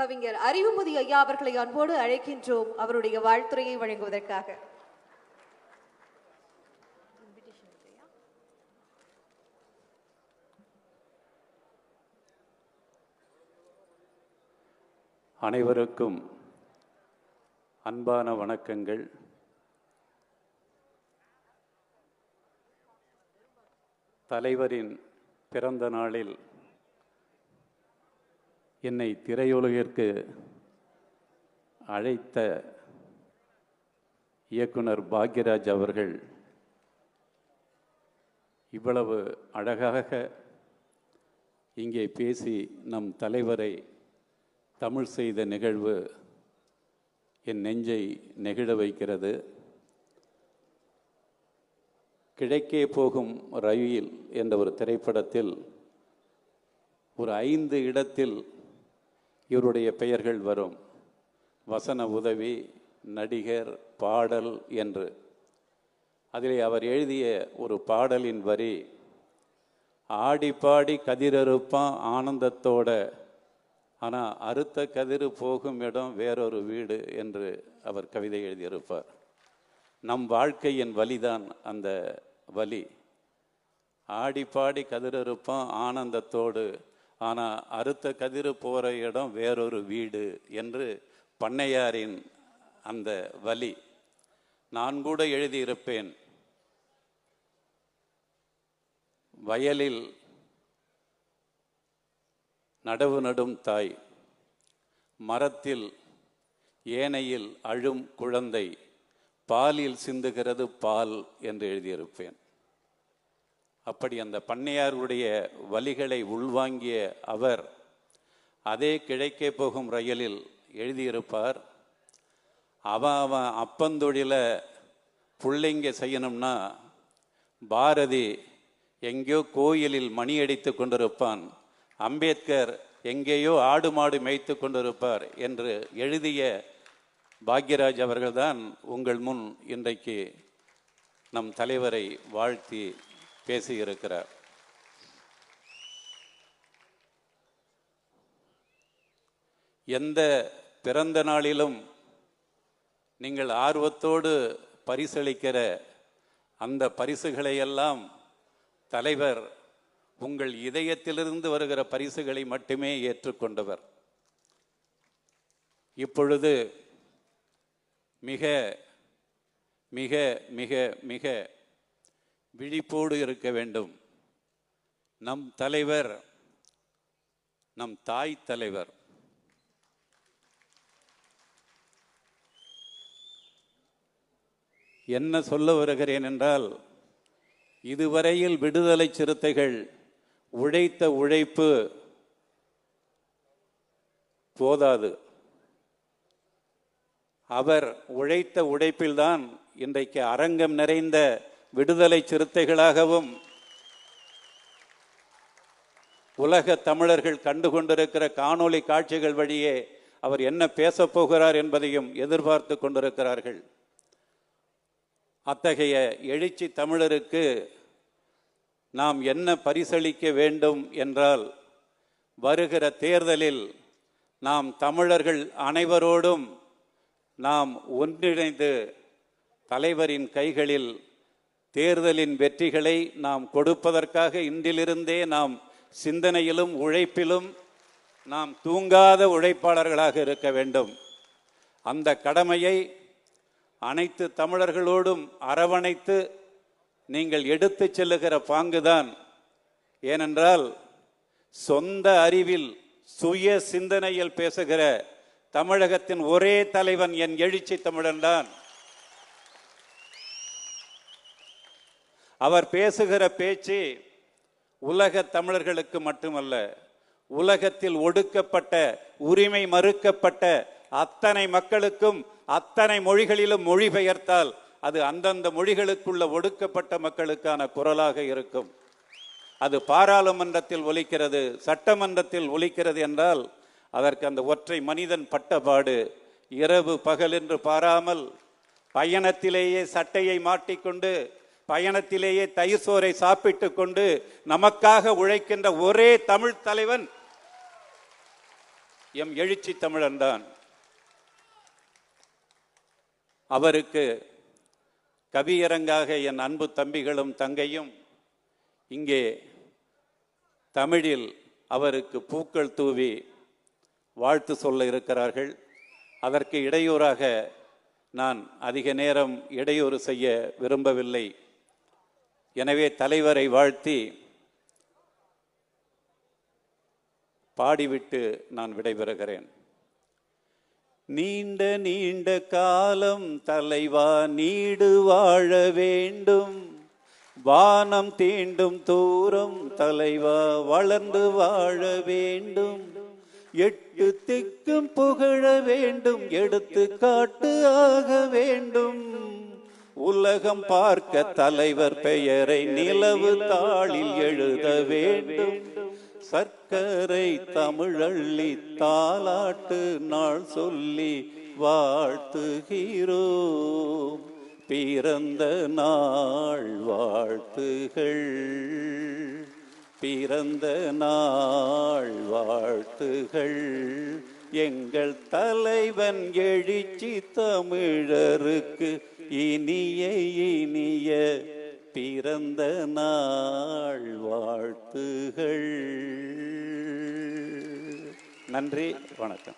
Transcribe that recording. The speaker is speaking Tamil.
கவிஞர் அறிவுமதி ஐயா அவர்களை அன்போடு அழைக்கின்றோம் அவருடைய வாழ்த்துறையை வழங்குவதற்காக. அனைவருக்கும் அன்பான வணக்கங்கள். தலைவரின் பிறந்த நாளில் என்னை திரையுலகிற்கு அழைத்த இயக்குனர் பாக்யராஜ் அவர்கள் இவ்வளவு அழகாக இங்கே பேசி நம் தலைவரை தமிழ் செய்த நிகழ்வு என் நெஞ்சை நெகிழ வைக்கிறது. கிழக்கே போகும் ரயில் என்ற ஒரு திரைப்படத்தில் ஒரு ஐந்து இடத்தில் இவருடைய பெயர்கள் வரும். வசன உதவி நடிகர் பாடல் என்று. அதிலே அவர் எழுதிய ஒரு பாடலின் வரி ஆடி பாடி கதிரறுப்பான் ஆனந்தத்தோட. ஆனால் அறுத்த கதிர் போகும் இடம் வேறொரு வீடு என்று அவர் கவிதை எழுதியிருப்பார். நம் வாழ்க்கையின் வலிதான் அந்த வலி. ஆடி பாடி கதிரறுப்பான் ஆனந்தத்தோடு. ஆனால் அறுத்த கதிர் போகிற இடம் வேறொரு வீடு என்று பண்ணையாரின் அந்த வலி. நான் கூட எழுதியிருப்பேன். வயலில் நடவு நடும் தாய். மரத்தில் ஏனையில் அழும் குழந்தை. பாலில் சிந்துகிறது பால் என்று எழுதியிருப்பேன். அப்படி அந்த பண்ணையாருடைய வலிகளை உள்வாங்கிய அவர் அதே கிழக்கே போகும் ரயிலில் எழுதியிருப்பார். அவன் அவன் அப்பந்தொழில புள்ளைங்க செய்யணும்னா பாரதி எங்கேயோ கோயிலில் மணி அடித்து கொண்டிருப்பான். அம்பேத்கர் எங்கேயோ ஆடு மாடு மேய்த்து கொண்டிருப்பார் என்று எழுதிய பாக்யராஜ் அவர்கள்தான் உங்கள் முன் இன்றைக்கு நம் தலைவரை வாழ்த்தி பேசியிருக்கிறார். எந்த பிறந்த நாளிலும் நீங்கள் ஆர்வத்தோடு பரிசளிக்கிற அந்த பரிசுகளை எல்லாம் தலைவர் உங்கள் இதயத்திலிருந்து வருகிற பரிசுகளை மட்டுமே ஏற்றுக்கொண்டவர். இப்பொழுது மிக மிக மிக மிக விழிப்போடு இருக்க வேண்டும். நம் தலைவர் நம் தாய் தலைவர். என்ன சொல்ல வருகிறேன் என்றால் இதுவரையில் விடுதலை சிறுத்தைகள் உழைத்த உழைப்பு போதாது. அவர் உழைத்த உழைப்பில்தான் இன்றைக்கு அரங்கம் நிறைந்த விடுதலை சிறுத்தைகளாகவும் உலக தமிழர்கள் கண்டு கொண்டிருக்கிற காணொளி காட்சிகள் வழியே அவர் என்ன பேசப் போகிறார் என்பதையும் எதிர்பார்த்து கொண்டிருக்கிறார்கள். அத்தகைய எழுச்சி தமிழருக்கு நாம் என்ன பரிசளிக்க வேண்டும் என்றால் வருகிற தேர்தலில் நாம் தமிழர்கள் அனைவரோடும் நாம் ஒன்றிணைந்து தலைவரின் கைகளில் தேர்தலின் வெற்றிகளை நாம் கொடுப்பதற்காக இன்றிலிருந்தே நாம் சிந்தனையிலும் உழைப்பிலும் நாம் தூங்காத உழைப்பாளர்களாக இருக்க வேண்டும். அந்த கடமையை அனைத்து தமிழர்களோடும் அரவணைத்து நீங்கள் எடுத்து செல்லுகிற பாங்குதான். ஏனென்றால் சொந்த அறிவில் சுய சிந்தனையில் பேசுகிற தமிழகத்தின் ஒரே தலைவன் என் எழுச்சி தமிழன்தான். அவர் பேசுகிற பேச்சு உலக தமிழர்களுக்கு மட்டுமல்ல உலகத்தில் ஒடுக்கப்பட்ட உரிமை மறுக்கப்பட்ட அத்தனை மக்களுக்கும் அத்தனை மொழிகளிலும் மொழிபெயர்த்தால் அது அந்தந்த மொழிகளுக்குள்ள ஒடுக்கப்பட்ட மக்களுக்கான குரலாக இருக்கும். அது பாராளுமன்றத்தில் ஒலிக்கிறது சட்டமன்றத்தில் ஒலிக்கிறது என்றால் அதற்கு அந்த ஒற்றை மனிதன் பட்டபாடு இரவு பகல் என்று பாராமல் பயணத்திலேயே சட்டையை மாட்டிக்கொண்டு பயணத்திலேயே தயிர் சோறை சாப்பிட்டு கொண்டு நமக்காக உழைக்கின்ற ஒரே தமிழ் தலைவன் எம் எழுச்சி தமிழன் தான். அவருக்கு கவியரங்காக என் அன்பு தம்பிகளும் தங்கையும் இங்கே தமிழில் அவருக்கு பூக்கள் தூவி வாழ்த்து சொல்ல இருக்கிறார்கள். அதற்கு இடையூறாக நான் அதிக நேரம் இடையூறு செய்ய விரும்பவில்லை. எனவே தலைவரை வாழ்த்தி பாடிவிட்டு நான் விடைபெறுகிறேன். நீண்ட நீண்ட காலம் தலைவா நீடு வாழ வேண்டும். வானம் தீண்டும் தூரம் தலைவா வளர்ந்து வாழ வேண்டும். எட்டு திக்கும் புகழ வேண்டும் எடுத்து காட்டு ஆக வேண்டும். உலகம் பார்க்க தலைவர் பெயரை நிலவு தாளில் எழுத வேண்டும். சர்க்கரை தமிழள்ளி தாலாட்டு நாள் சொல்லி வாழ்த்துகிறோம். பிறந்த நாள் வாழ்த்துகள். பிறந்த நாள் வாழ்த்துகள். எங்கள் தலைவன் எழுச்சி தமிழருக்கு இனிய இனிய பிறந்த நாள் வாழ்த்துகள். நன்றி வணக்கம்.